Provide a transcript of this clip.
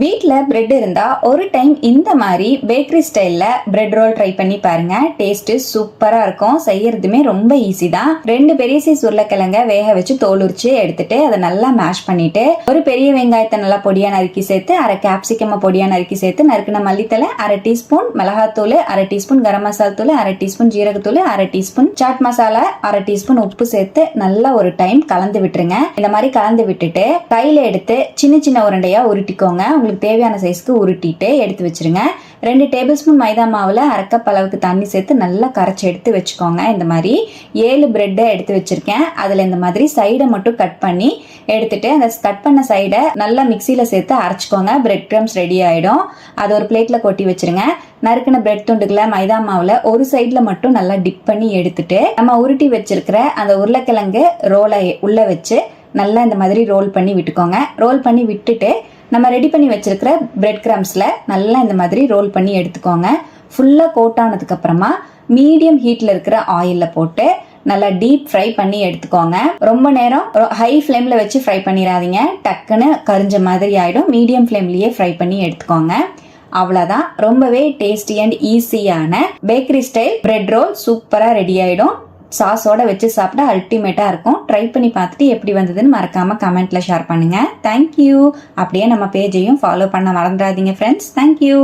வீட்டில் பிரெட் இருந்தால் ஒரு டைம் இந்த மாதிரி பேக்கரி ஸ்டைலில் பிரெட் ரோல் ட்ரை பண்ணி பாருங்க. டேஸ்ட்டு சூப்பராக இருக்கும். செய்யறதுமே ரொம்ப ஈஸி தான். ரெண்டு பெரிய சைஸ் உருளைக்கிழங்க வேக வச்சு தோல் உரிச்சு எடுத்துட்டு அதை நல்லா மேஷ் பண்ணிட்டு ஒரு பெரிய வெங்காயத்தை நல்லா பொடியாக நறுக்கி சேர்த்து அரை கேப்சிகம பொடியாக நறுக்கி சேர்த்து நறுக்கின மல்லித்தலை அரை டீஸ்பூன் மிளகாத்தூள் அரை டீஸ்பூன் கரம் மசாலா தூள் அரை டீஸ்பூன் ஜீரகத்தூள் அரை டீஸ்பூன் சாட் மசாலா அரை டீஸ்பூன் உப்பு சேர்த்து நல்லா ஒரு டைம் கலந்து விட்டுருங்க. இந்த மாதிரி கலந்து விட்டுட்டு கையில் எடுத்து சின்ன சின்ன உருண்டையாக உருட்டிக்கோங்க. உங்களுக்கு தேவையான சைஸ்க்கு உருட்டிட்டு எடுத்து வச்சிருங்க. ரெண்டு டேபிள் ஸ்பூன் மைதா மாவில் அரைக்கப் அளவுக்கு தண்ணி சேர்த்து நல்லா கரைச்சி எடுத்து வச்சுக்கோங்க. இந்த மாதிரி ஏழு பிரெட்டை எடுத்து வச்சுருக்கேன். அதில் இந்த மாதிரி சைடை மட்டும் கட் பண்ணி எடுத்துட்டு அந்த கட் பண்ண சைடை நல்லா மிக்சியில் சேர்த்து அரைச்சிக்கோங்க. பிரெட் க்ரம்ஸ் ரெடி ஆகிடும் அது ஒரு பிளேட்டில் கொட்டி வச்சிருங்க. நறுக்கின பிரெட் துண்டுகளை மைதா மாவில் ஒரு சைடில் மட்டும் நல்லா டிப் பண்ணி எடுத்துட்டு நம்ம உருட்டி வச்சிருக்கிற அந்த உருளைக்கிழங்கு ரோலை உள்ளே வச்சு நல்லா இந்த மாதிரி ரோல் பண்ணி விட்டுக்கோங்க. ரோல் பண்ணி விட்டுட்டு நம்ம ரெடி பண்ணி வச்சிருக்கிற பிரெட் கிரம்ஸில் நல்லா இந்த மாதிரி ரோல் பண்ணி எடுத்துக்கோங்க. ஃபுல்லாக கோட் ஆனதுக்கு அப்புறமா மீடியம் ஹீட்டில் இருக்கிற ஆயிலில் போட்டு நல்லா டீப் ஃப்ரை பண்ணி எடுத்துக்கோங்க. ரொம்ப நேரம் ஹை ஃப்ளேமில் வச்சு ஃப்ரை பண்ணிடாதீங்க. டக்குன்னு கரிஞ்ச மாதிரி ஆகிடும் மீடியம் ஃப்ளேம்லேயே ஃப்ரை பண்ணி எடுத்துக்கோங்க. அவ்வளோதான் ரொம்பவே டேஸ்டி அண்ட் ஈஸியான பேக்கரி ஸ்டைல் பிரெட் ரோல் சூப்பராக ரெடி ஆகிடும் சாஸோட வச்சு சாப்பிட்டா அல்டிமேட்டாக இருக்கும். ட்ரை பண்ணி பார்த்துட்டு எப்படி வந்ததுன்னு மறக்காமல் கமெண்ட்டில் ஷேர் பண்ணுங்கள் தேங்க்யூ அப்படியே நம்ம பேஜையும் ஃபாலோ பண்ண மறந்துடாதீங்க ஃப்ரெண்ட்ஸ் தேங்க்யூ